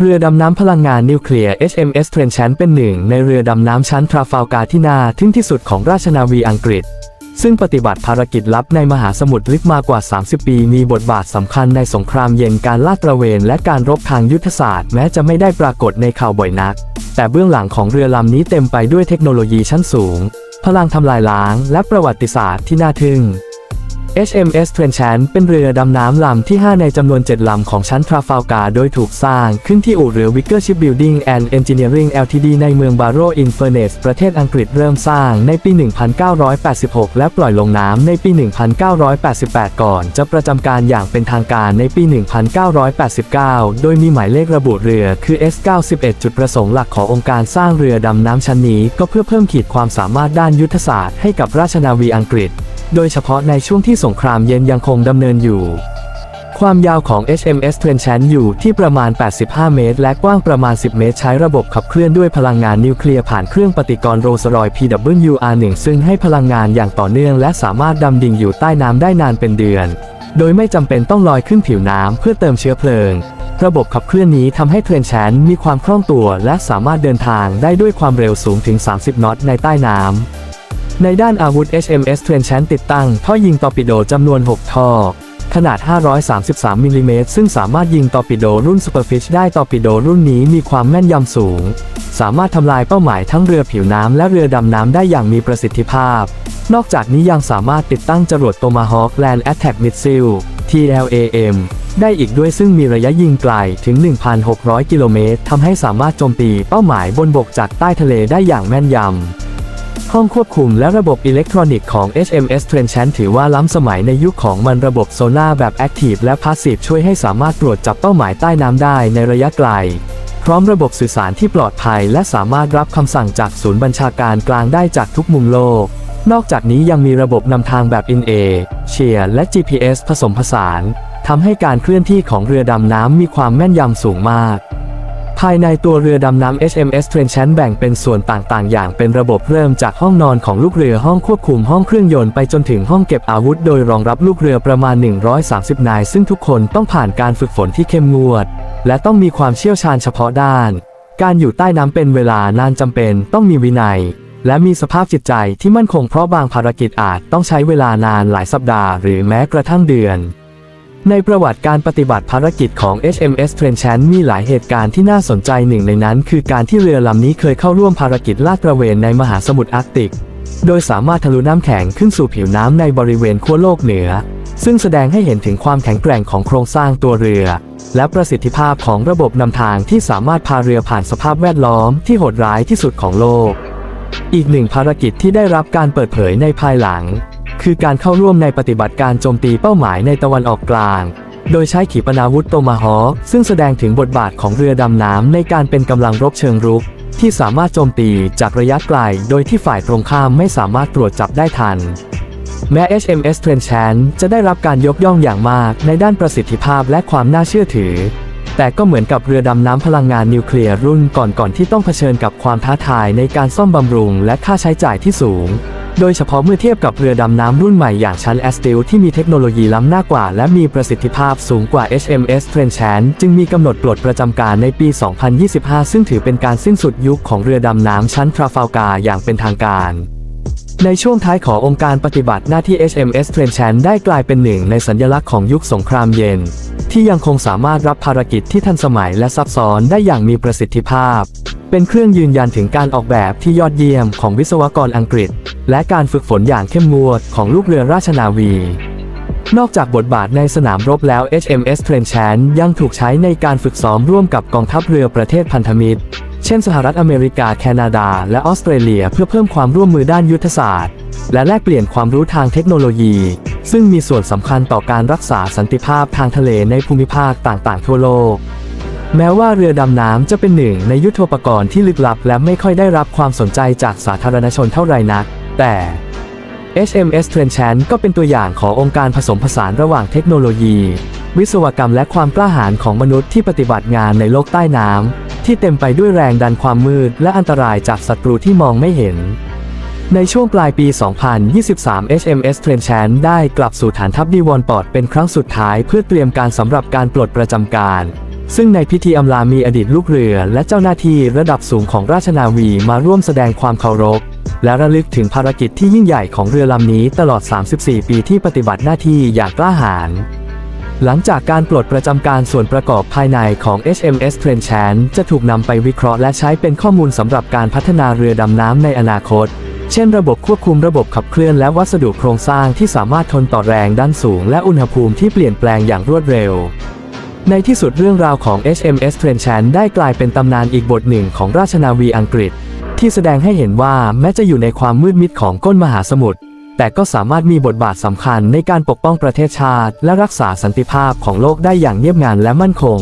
เรือดำน้ำพลังงานนิวเคลียร์ HMS Trenchant เป็นหนึ่งในเรือดำน้ำชั้นทราฟัลการ์ที่น่าทึ่งที่สุดของราชนาวีอังกฤษ ซึ่งปฏิบัติภารกิจลับในมหาสมุทรลึกมากว่า 30 ปี มีบทบาทสำคัญในสงครามเย็นการลาดตระเวน และการรบทางยุทธศาสตร์ แม้จะไม่ได้ปรากฏในข่าวบ่อยนัก แต่เบื้องหลังของเรือลำนี้เต็มไปด้วยเทคโนโลยีชั้นสูง พลังทำลายล้าง และประวัติศาสตร์ที่น่าทึ่ง HMS Trenchant เป็นเรือดำน้ำลำที่ 5 ในจำนวน 7 ลำของชั้นทราฟัลการ์โดยถูกสร้างขึ้นที่อู่เรือ Wicker Shipbuilding and Engineering Ltd ในเมือง Barrow in Furness ประเทศอังกฤษเริ่มสร้างในปี 1986 และปล่อยลงน้ำในปี 1988 ก่อน จะประจำการอย่างเป็นทางการในปี 1989 โดยมีหมายเลขระบุเรือคือ S91 จุดประสงค์หลักขององค์การสร้างเรือดำน้ำชั้นนี้ ก็เพื่อเพิ่มขีดความสามารถด้านยุทธศาสตร์ให้กับราชนาวีอังกฤษ โดยเฉพาะในช่วงที่สงครามเย็นยังคงดำเนินอยู่ ความยาวของ HMS Trenchant อยู่ที่ประมาณ 85 เมตร และกว้างประมาณ 10 เมตร ใช้ระบบขับเคลื่อนด้วยพลังงานนิวเคลียร์ผ่านเครื่องปฏิกรณ์โรลส์รอย PWR1 ซึ่งให้พลังงานอย่างต่อเนื่อง และสามารถดำดิ่งอยู่ใต้น้ำได้นานเป็นเดือน โดยไม่จำเป็นต้องลอยขึ้นผิวน้ำเพื่อเติมเชื้อเพลิงระบบขับเคลื่อนนี้ทำให้เทรนแชนมีความคล่องตัว และสามารถเดินทางได้ด้วยความเร็วสูงถึง 30 นอตในใต้น้ำ ในด้านอาวุธ HMS Trenchant ติดตั้งท่อยิงตอร์ปิโดจำนวน 6 ท่อ ขนาด 533 มิลลิเมตรซึ่งสามารถยิงตอร์ปิโดรุ่น Superfish ได้ตอร์ปิโดรุ่นนี้มีความแม่นยำสูง สามารถทำลายเป้าหมายทั้งเรือผิวน้ำและเรือดำน้ำได้อย่างมีประสิทธิภาพ นอกจากนี้ยังสามารถติดตั้งจรวด Tomahawk Land Attack Missile TLAM ได้อีกด้วยซึ่งมีระยะยิงไกลถึง 1,600 กิโลเมตรทำให้สามารถโจมตีเป้าหมายบนบกจากใต้ทะเลได้อย่างแม่นยำ ห้องควบคุมและระบบอิเล็กทรอนิกส์ของ HMS Trenchant ถือว่าล้ำสมัยในยุคของมันระบบโซน่าแบบ Active และ Passive ช่วยให้สามารถตรวจจับเป้าหมายใต้น้ำได้ในระยะไกล พร้อมระบบสื่อสารที่ปลอดภัย และสามารถรับคำสั่งจากศูนย์บัญชาการกลางได้จากทุกมุมโลก นอกจากนี้ยังมีระบบนำทางแบบ In A เชียและ GPS ผสมผสานทำให้การเคลื่อนที่ของเรือดำน้ำมีความแม่นยำสูงมาก ภายในตัวเรือดำน้ำ HMS t r e n c h a n แบ่งเป็นส่วนต่างๆ อย่างเป็นระบบเริ่มจากห้องนอนของลูกเรือห้องควบคุมห้องเครื่องยนต์ไปจนถึงห้องเก็บอาวุธโดยรองรับลูกเรือประมาณ 130 นาย ซึ่งทุกคนต้องผ่านการฝึกฝนที่เข้มงวด และต้องมีความเชี่ยวชาญเฉพาะด้าน การอยู่ใต้น้ำเป็นเวลานานจำเป็นต้องมีวินัย และมีสภาพจิตใจที่มั่นคงเพราะบางภารกิจอาจต้องใช้เวลานานหลายสัปดาห์ หรือแม้กระทั่งเดือน ในประวัติการปฏิบัติภารกิจของ HMS Trenchant มีหลายเหตุการณ์ที่น่าสนใจหนึ่งในนั้น คือการที่เรือลำนี้เคยเข้าร่วมภารกิจลาดตระเวนในมหาสมุทรอาร์กติก โดยสามารถทะลุน้ำแข็งขึ้นสู่ผิวน้ำในบริเวณขั้วโลกเหนือ ซึ่งแสดงให้เห็นถึงความแข็งแกร่งของโครงสร้างตัวเรือ และประสิทธิภาพของระบบนำทางที่สามารถพาเรือผ่านสภาพแวดล้อมที่โหดร้ายที่สุดของโลก อีกหนึ่งภารกิจที่ได้รับการเปิดเผยในภายหลัง คือการเข้าร่วมในปฏิบัติการโจมตีเป้าหมายในตะวันออกกลาง โดยใช้ขีปนาวุธโตมาฮอซึ่งแสดงถึงบทบาทของเรือดำน้ำในการเป็นกำลังรบเชิงรุก ที่สามารถโจมตีจากระยะไกล โดยที่ฝ่ายตรงข้ามไม่สามารถตรวจจับได้ทัน แม้ HMS Trenchant จะได้รับการยกย่องอย่างมากในด้านประสิทธิภาพและความน่าเชื่อถือ แต่ก็เหมือนกับเรือดำน้ำพลังงานนิวเคลียร์รุ่นก่อนๆที่ต้องเผชิญกับความท้าทายในการซ่อมบำรุงและค่าใช้จ่ายที่สูง โดยเฉพาะเมื่อเทียบกับเรือดำน้ำรุ่นใหม่อย่างชั้นแอสติลที่มีเทคโนโลยีล้ำหน้ากว่า และมีประสิทธิภาพสูงกว่า HMS t r e n c h a n จึงมีกำหนดปลดประจำการในปี 2025 ซึ่งถือเป็นการสิ้นสุดยุคของเรือดำน้ำชั้นทราฟัลการ์อย่างเป็นทางการในช่วงท้ายขององค์การปฏิบัติหน้าที่ HMS t r e n c h a n ได้กลายเป็นหนึ่งในสัญลักษณ์ของยุคสงครามเย็น ที่ยังคงสามารถรับภารกิจที่ทันสมัยและซับซ้อนได้อย่างมีประสิทธิภาพ เป็นเครื่องยืนยันถึงการออกแบบที่ยอดเยี่ยมของวิศวกรอังกฤษ และการฝึกฝนอย่างเข้มงวดของลูกเรือราชนาวี นอกจากบทบาทในสนามรบแล้ว HMS Trenchant ยังถูกใช้ในการฝึกซ้อมร่วมกับกองทัพเรือประเทศพันธมิตร เช่นสหรัฐอเมริกา แคนาดา และออสเตรเลียเพื่อเพิ่มความร่วมมือด้านยุทธศาสตร์ และแลกเปลี่ยนความรู้ทางเทคโนโลยี ซึ่งมีส่วนสำคัญต่อการรักษาสันติภาพทางทะเลในภูมิภาคต่างๆ ทั่วโลก แม้ว่าเรือดำน้ำจะเป็นหนึ่งในยุทโธปกรณ์ที่ลึกลับ และไม่ค่อยได้รับความสนใจจากสาธารณชนเท่าไรนัก แต่ HMS Trenchant ก็เป็นตัวอย่างขององค์การผสมผสานระหว่างเทคโนโลยี วิศวกรรมและความกล้าหาญของมนุษย์ที่ปฏิบัติงานในโลกใต้น้ำที่เต็มไปด้วยแรงดันความมืด และอันตรายจากศัตรูที่มองไม่เห็น ในช่วงปลายปี 2023 HMS Trenchant ได้กลับสู่ฐานทัพดีวอนปอร์ตเป็นครั้งสุดท้ายเพื่อเตรียมการสำหรับการปลดประจำการ ซึ่งในพิธีอำลามีอดีตลูกเรือและเจ้าหน้าที่ระดับสูงของราชนาวีมาร่วมแสดงความเคารพ และระลึกถึงภารกิจที่ยิ่งใหญ่ของเรือลำนี้ตลอด 34 ปีที่ปฏิบัติหน้าที่อย่างกล้าหาญหลังจากการปลดประจำการส่วนประกอบภายในของ HMS t r e n c h a n จะถูกนำไปวิเคราะห์และใช้เป็นข้อมูลสำหรับการพัฒนาเรือดำน้ำในอนาคต เช่นระบบควบคุมระบบขับเคลื่อนและวัสดุโครงสร้างที่สามารถทนต่อแรงด้านสูงและอุณหภูมิที่เปลี่ยนแปลงอย่างรวดเร็ว ในที่สุดเรื่องราวของ HMS t r e n c h a n ได้กลายเป็นตำนานอีกบทหนึ่งของราชนาวีอังกฤษ ที่แสดงให้เห็นว่าแม้จะอยู่ในความมืดมิดของก้นมหาสมุทรแต่ก็สามารถมีบทบาทสำคัญในการปกป้องประเทศชาติ และรักษาสันติภาพของโลกได้อย่างเงียบงันและมั่นคง